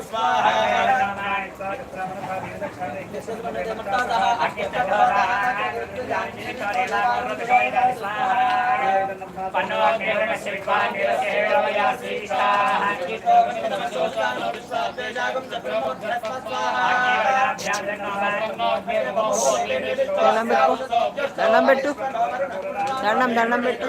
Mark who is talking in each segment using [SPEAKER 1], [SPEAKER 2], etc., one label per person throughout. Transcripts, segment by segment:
[SPEAKER 1] स्वाहा
[SPEAKER 2] దండం పెట్టు. దండం పెట్టు. దండం దండం పెట్టు.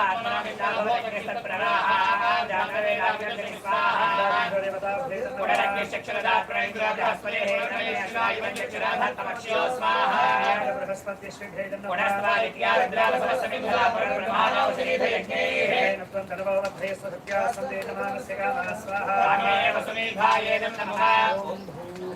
[SPEAKER 2] प्रवाहाः जातवेदाभ्यर्थि स्वाहा पुनरग्निश्चक्षुरदा प्रयन्द्राभ्यास्पदे हेमनेश्वरायुवन्यक्षुराधत्तमक्षयो स्वाहा पुनस्त्वादित्या रुद्रालसमसमिन्दुरा परब्रह्माणौषधीधयज्ञैः त्वं तनुभवभ्रेस्वसत्या सन्देशमानस्य कामः स्वाहा स्वाहा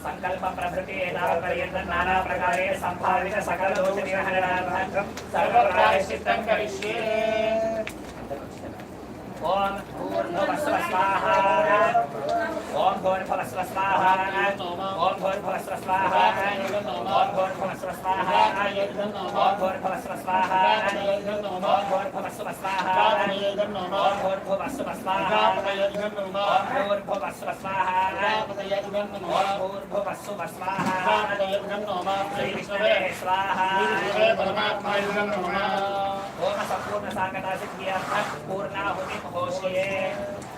[SPEAKER 2] संकल्प प्रभृति एताव पर्यन्तं नाना प्रकारे संभावित सकल दोष निवारणार्थं सर्व प्रायश्चित्तं करिष्ये ओम पूर्णमस्व स्वाहा भुवनफलस्व स्वाहा ॐ भुवनफलस्व स्वाहा ॐ भुवनफलस्व स्वाहा ॐ भुवनफलस्व स्वाहा
[SPEAKER 1] ॐ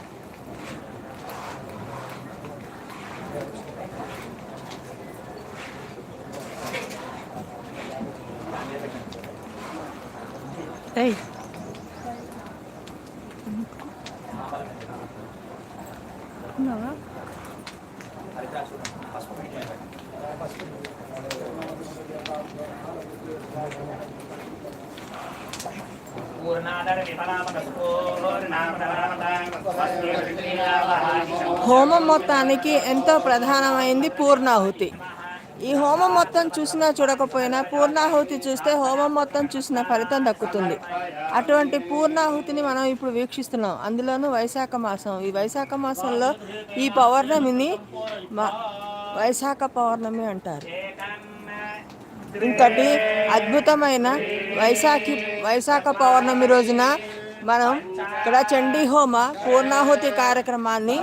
[SPEAKER 1] విఫలామదస్ఫూర్ణామదామస్వస్తి
[SPEAKER 2] హోమం మొత్తానికి ఎంతో ప్రధానమైంది పూర్ణాహుతి. ఈ హోమం మొత్తం చూసినా చూడకపోయినా పూర్ణాహుతి చూస్తే హోమం మొత్తం చూసిన ఫలితం దక్కుతుంది. అటువంటి పూర్ణాహుతిని మనం ఇప్పుడు వీక్షిస్తున్నాం. అందులోనూ వైశాఖ మాసం. ఈ వైశాఖ మాసంలో ఈ పౌర్ణమిని మ- వైశాఖ పౌర్ణమి అంటారు. ఇంకటి అద్భుతమైన వైశాఖి వైశాఖ పౌర్ణమి రోజున మనం ఇక్కడ చండీ హోమ పూర్ణాహుతి కార్యక్రమాన్ని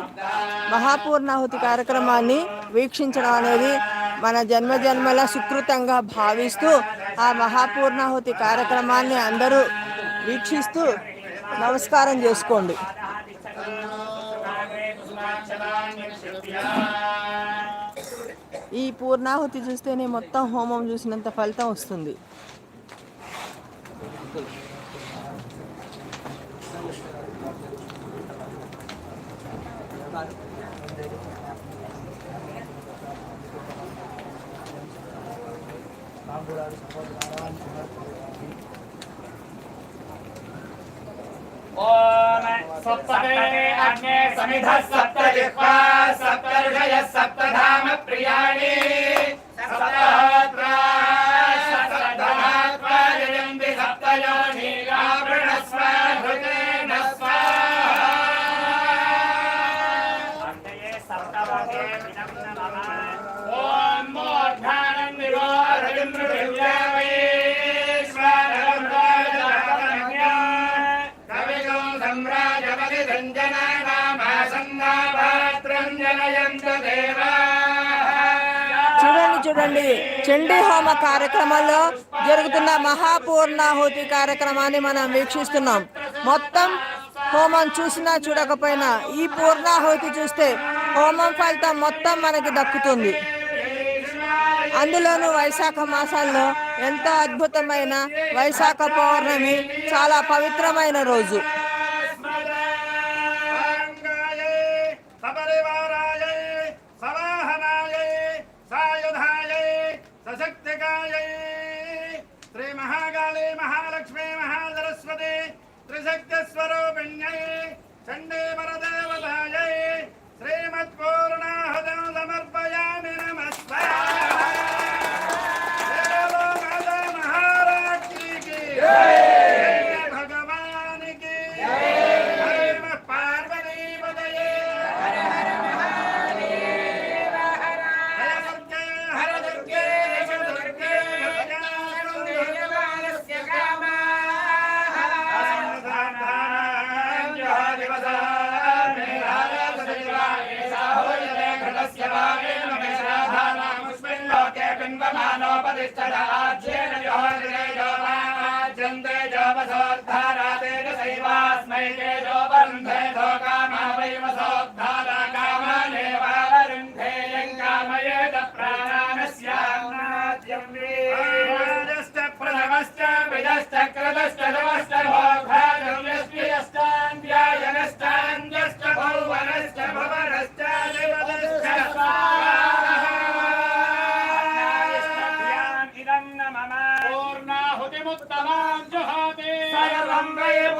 [SPEAKER 2] మహాపూర్ణాహుతి కార్యక్రమాన్ని వీక్షించడం అనేది మన జన్మ జన్మల సుకృతంగా భావిస్తూ ఆ మహాపూర్ణాహుతి కార్యక్రమాన్ని అందరూ వీక్షిస్తూ నమస్కారం చేసుకోండి. ఈ పూర్ణాహుతి చూస్తేనే మొత్తం హోమం చూసినంత ఫలితం వస్తుంది. ओम सप्तकरे अग्ने समिधः सप्तजिह्वा सप्तर्षयः सप्तधाम
[SPEAKER 3] చూడండి చండీ హోమ కార్యక్రమంలో జరుగుతున్న మహాపూర్ణాహుతి కార్యక్రమాన్ని మనం వీక్షిస్తున్నాం. మొత్తం హోమం చూసినా చూడకపోయినా ఈ పూర్ణాహుతి చూస్తే హోమం ఫలితం మొత్తం మనకి దక్కుతుంది. అందులోనూ వైశాఖ మాసాల్లో ఎంతో అద్భుతమైన వైశాఖ పౌర్ణమి చాలా పవిత్రమైన రోజు.
[SPEAKER 1] సశక్తికాయే శ్రీ మహాకాళీ మహాలక్ష్మీ మహాసరస్వతి.
[SPEAKER 2] बिम्बमानोपतिष्ठदाज्येन जोहृदे जोमाज्यन्ते जोपसोद्धारातेन सैवास्मै तेजो वरुन्धे धोकामा वैमसोद्धारा कामानेवावरुन्धे यं कामयेत प्राणानस्यान्नाद्यं वे प्रथमश्च विदश्च कृतश्च नमश्च भोग्भागम्यस्मियश्चान्ध्यायनश्चान्यश्च भौवनश्च भवनश्च
[SPEAKER 1] নাম
[SPEAKER 2] গাইব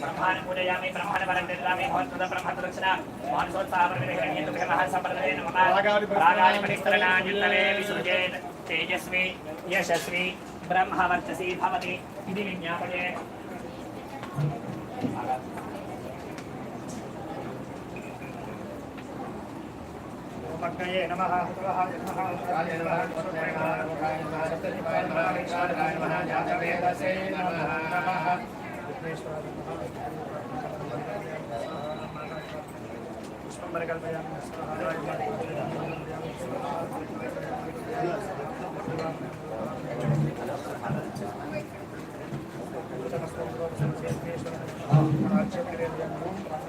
[SPEAKER 2] ब्रह्माणं पूजयामि ब्रह्मणवरं गृह्णामि भवान् कृतं ब्रह्मप्रदक्षिणां मानसोत्साहमनुग्रहण्यं तुभ्यमहं सम्प्रदे नमः रागादिपरिस्तरणायुत्तरे विसृजेत् तेजस्वी यशस्वी ब्रह्मवर्चसी भवति इति विज्ञापयेत्
[SPEAKER 1] भक्तये नमः हतवः विद्मः उद्गाय नमः कुसुमाय नमः रोगाय नमः सप्तनिपाय नमः विक्षालकाय नमः जातवेदसे नमः नमः पुष्पं
[SPEAKER 4] परिकल्पयामि
[SPEAKER 5] नमस्ते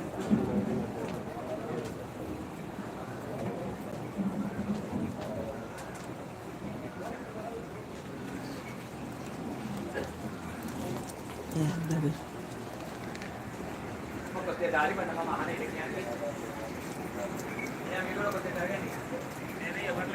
[SPEAKER 5] మహాన యజ్ఞానికి మీరు కూడా కొద్దిగా జరగండి నేను ఎవరు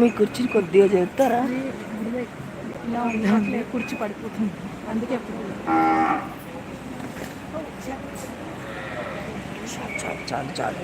[SPEAKER 3] మీ కుర్చీ కొద్దిగా చెప్తారా
[SPEAKER 6] ఇలా ఉంది అట్లే కుర్చీ పడిపోతుంది అందుకే ఎప్పుడు
[SPEAKER 3] చాలు చాలు చాలు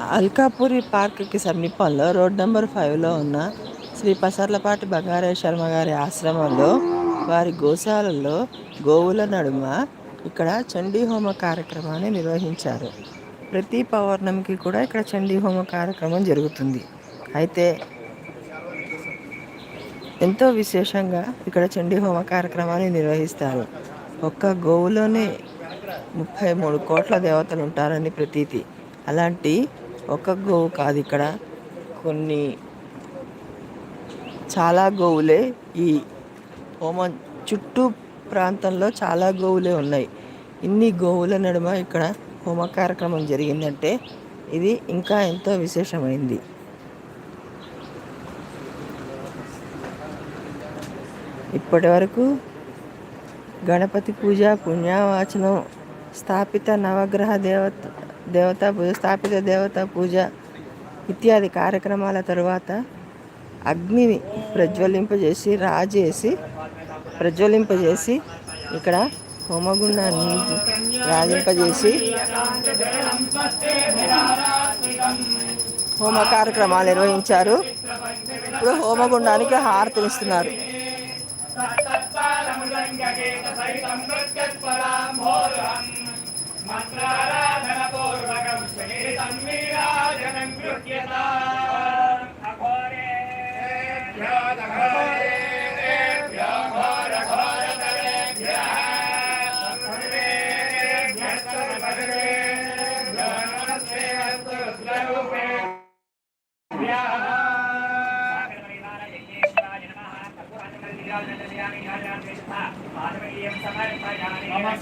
[SPEAKER 2] అల్కాపురి పార్క్కి సమీపంలో రోడ్ నెంబర్ ఫైవ్లో ఉన్న శ్రీ పసర్లపాటి బంగారే శర్మ గారి ఆశ్రమంలో వారి గోశాలలో గోవుల నడుమ ఇక్కడ చండీ హోమ కార్యక్రమాన్ని నిర్వహించారు. ప్రతి పౌర్ణమికి కూడా ఇక్కడ చండీ హోమ కార్యక్రమం జరుగుతుంది. అయితే ఎంతో విశేషంగా ఇక్కడ చండీ హోమ కార్యక్రమాన్ని నిర్వహిస్తారు. ఒక్క గోవులోనే ముప్పై మూడు కోట్ల దేవతలు ఉంటారని ప్రతీతి. అలాంటి ఒక గోవు కాదు ఇక్కడ. కొన్ని చాలా గోవులే ఈ హోమం చుట్టూ ప్రాంతంలో చాలా గోవులే ఉన్నాయి. ఇన్ని గోవుల నడుమ ఇక్కడ హోమ కార్యక్రమం జరిగిందంటే ఇది ఇంకా ఎంతో విశేషమైంది. ఇప్పటి వరకు గణపతి పూజ పుణ్యవాచనం స్థాపిత నవగ్రహ దేవత దేవతా పూజ స్థాపిత దేవతా పూజ ఇత్యాది కార్యక్రమాల తరువాత అగ్నిని ప్రజ్వలింపజేసి రాజేసి ప్రజ్వలింపజేసి ఇక్కడ హోమగుండాన్ని రాజింపజేసి హోమ కార్యక్రమాలు నిర్వహించారు. ఇప్పుడు హోమగుండానికి హారతినిస్తున్నారు.